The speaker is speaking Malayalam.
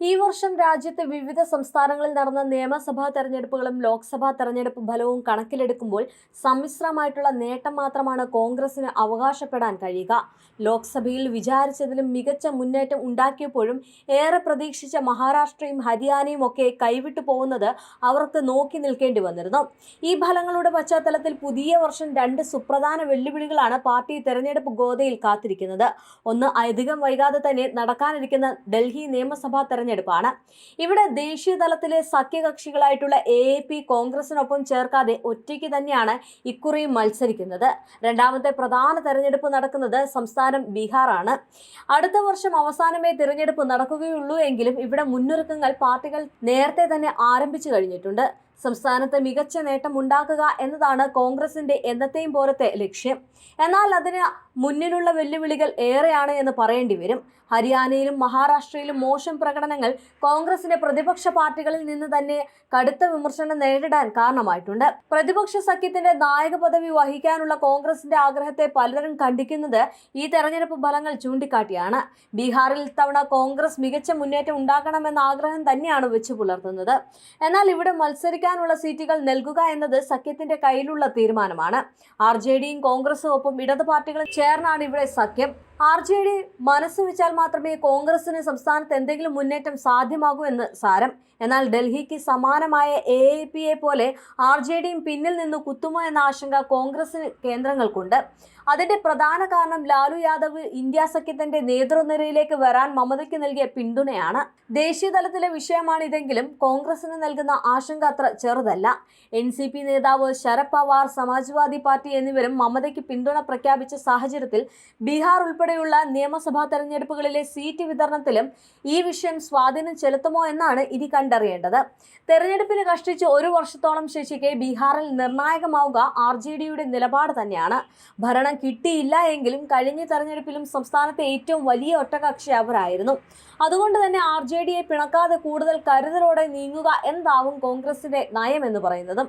ഈ വർഷം രാജ്യത്തെ വിവിധ സംസ്ഥാനങ്ങളിൽ നടന്ന നിയമസഭാ തെരഞ്ഞെടുപ്പുകളും ലോക്സഭാ തെരഞ്ഞെടുപ്പ് ഫലവും കണക്കിലെടുക്കുമ്പോൾ സമ്മിശ്രമായിട്ടുള്ള നേട്ടം മാത്രമാണ് കോൺഗ്രസിന് അവകാശപ്പെടാൻ കഴിയുക. ലോക്സഭയിൽ വിചാരിച്ചതിലും മികച്ച മുന്നേറ്റം ഉണ്ടാക്കിയപ്പോഴും ഏറെ പ്രതീക്ഷിച്ച മഹാരാഷ്ട്രയും ഹരിയാനയും ഒക്കെ കൈവിട്ടു പോകുന്നത് അവർക്ക് നോക്കി നിൽക്കേണ്ടി വന്നിരുന്നു. ഈ ഫലങ്ങളുടെ പശ്ചാത്തലത്തിൽ പുതിയ വർഷം രണ്ട് സുപ്രധാന വെല്ലുവിളികളാണ് പാർട്ടി തെരഞ്ഞെടുപ്പ് ഗോതയിൽ കാത്തിരിക്കുന്നത്. ഒന്ന് അധികം വൈകാതെ തന്നെ നടക്കാനിരിക്കുന്ന ഡൽഹി നിയമസഭാ തെരഞ്ഞെടുപ്പാണ്. ഇവിടെ ദേശീയ തലത്തിലെ സഖ്യകക്ഷികളായിട്ടുള്ള എ എ പി കോൺഗ്രസിനൊപ്പം ചേർക്കാതെ ഒറ്റയ്ക്ക് തന്നെയാണ് ഇക്കുറി മത്സരിക്കുന്നത്. രണ്ടാമത്തെ പ്രധാന തെരഞ്ഞെടുപ്പ് നടക്കുന്നത് സംസ്ഥാനം ബീഹാറാണ്. അടുത്ത വർഷം അവസാനമേ തിരഞ്ഞെടുപ്പ് നടക്കുകയുള്ളൂ എങ്കിലും ഇവിടെ മുന്നൊരുക്കങ്ങൾ പാർട്ടികൾ നേരത്തെ തന്നെ ആരംഭിച്ചു കഴിഞ്ഞിട്ടുണ്ട്. സംസ്ഥാനത്ത് മികച്ച നേട്ടം ഉണ്ടാക്കുക എന്നതാണ് കോൺഗ്രസിന്റെ എന്നത്തെയും പോലത്തെ ലക്ഷ്യം. എന്നാൽ അതിന് മുന്നിലുള്ള വെല്ലുവിളികൾ ഏറെയാണ് എന്ന് പറയേണ്ടി വരും. ഹരിയാനയിലും മഹാരാഷ്ട്രയിലും മോശം പ്രകടനങ്ങൾ കോൺഗ്രസിന്റെ പ്രതിപക്ഷ പാർട്ടികളിൽ നിന്ന് തന്നെ കടുത്ത വിമർശനം നേരിടാൻ കാരണമായിട്ടുണ്ട്. പ്രതിപക്ഷ സഖ്യത്തിന്റെ നായക പദവി വഹിക്കാനുള്ള കോൺഗ്രസിന്റെ ആഗ്രഹത്തെ പലരും കണ്ടിക്കുന്നത് ഈ തെരഞ്ഞെടുപ്പ് ഫലങ്ങൾ ചൂണ്ടിക്കാട്ടിയാണ്. ബീഹാറിൽ തവണ കോൺഗ്രസ് മികച്ച മുന്നേറ്റം ഉണ്ടാക്കണമെന്ന ആഗ്രഹം തന്നെയാണ് വെച്ചു പുലർത്തുന്നത്. എന്നാൽ ഇവിടെ മത്സരിക്കാനുള്ള സീറ്റുകൾ നൽകുക എന്നത് സഖ്യത്തിന്റെ കയ്യിലുള്ള തീരുമാനമാണ്. ആർ ജെ ഡിയും കോൺഗ്രസും ഒപ്പം ഇടത് പാർട്ടികളും ചേർന്നാണ് ഇവിടെ സഖ്യം. ആർ ജെ ഡി മനസ്സ് വെച്ചാൽ മാത്രമേ കോൺഗ്രസിന് സംസ്ഥാനത്ത് എന്തെങ്കിലും മുന്നേറ്റം സാധ്യമാകൂ എന്ന് സാരം. എന്നാൽ ഡൽഹിക്ക് സമാനമായ എ എ പിയെ പോലെ ആർ ജെ ഡിയും പിന്നിൽ നിന്ന് കുത്തുമോ എന്ന ആശങ്ക കോൺഗ്രസിന് കേന്ദ്രങ്ങൾക്കുണ്ട്. അതിന്റെ പ്രധാന കാരണം ലാലു യാദവ് ഇന്ത്യ സഖ്യത്തിന്റെ നേതൃനിരയിലേക്ക് വരാൻ മമതയ്ക്ക് നൽകിയ പിന്തുണയാണ്. ദേശീയ തലത്തിലെ വിഷയമാണ് ഇതെങ്കിലും കോൺഗ്രസിന് നൽകുന്ന ആശങ്ക അത്ര ചെറുതല്ല. എൻ സി പി നേതാവ് ശരത് പവാർ സമാജ്വാദി പാർട്ടി എന്നിവരും മമതയ്ക്ക് പിന്തുണ പ്രഖ്യാപിച്ച സാഹചര്യത്തിൽ ബീഹാർ ഉൾപ്പെടെയുള്ള നിയമസഭാ തെരഞ്ഞെടുപ്പുകളിലെ സീറ്റ് വിതരണത്തിലും ഈ വിഷയം സ്വാധീനം ചെലുത്തുമോ എന്നാണ് ഇനി കണ്ടറിയേണ്ടത്. തെരഞ്ഞെടുപ്പിന് കഷ്ടിച്ച് ഒരു വർഷത്തോളം ശേഷിക്കെ ബീഹാറിൽ നിർണായകമാവുക ആർ ജെ ഡിയുടെ നിലപാട് തന്നെയാണ്. ഭരണം കിട്ടിയില്ല എങ്കിലും കഴിഞ്ഞ തെരഞ്ഞെടുപ്പിലും സംസ്ഥാനത്തെ ഏറ്റവും വലിയ ഒറ്റകക്ഷി അവരായിരുന്നു. അതുകൊണ്ട് തന്നെ ആർ ജെ ഡിയെ പിണക്കാതെ കൂടുതൽ കരുതലോടെ നീങ്ങുക എന്താവും കോൺഗ്രസിന്റെ നയം എന്ന് പറയുന്നത്.